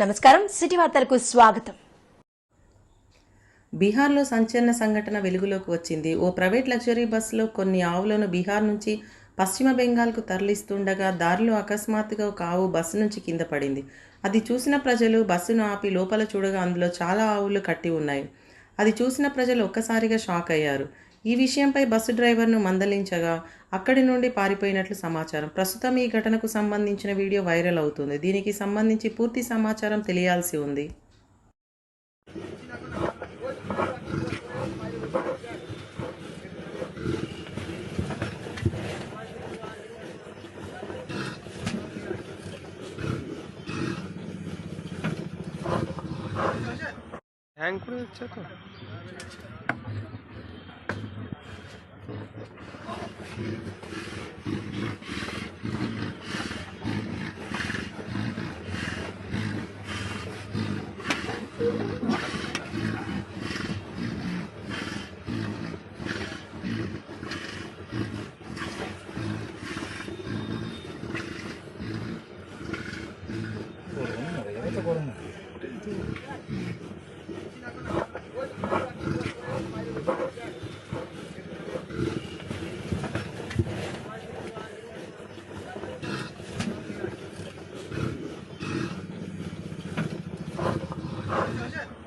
నమస్కారం. సిటీ వార్తలకు స్వాగతం. బీహార్లో సంచలన సంఘటన వెలుగులోకి వచ్చింది. ఓ ప్రైవేట్ లగ్జరీ బస్సులో కొన్ని ఆవులను బీహార్ నుంచి పశ్చిమ బెంగాల్కు తరలిస్తుండగా దారిలో అకస్మాత్తుగా ఒక ఆవు బస్సు నుంచి కింద పడింది. అది చూసిన ప్రజలు బస్సును ఆపి లోపల చూడగా అందులో చాలా ఆవులు కట్టి ఉన్నాయి. అది చూసిన ప్రజలు ఒక్కసారిగా షాక్ అయ్యారు. ఈ విషయంపై బస్సు డ్రైవర్ను మందలించగా అక్కడి నుండి పారిపోయినట్లు సమాచారం. ప్రస్తుతం ఈ ఘటనకు సంబంధించిన వీడియో వైరల్ అవుతుంది. దీనికి సంబంధించి పూర్తి సమాచారం తెలియాల్సి ఉంది. ところなんで。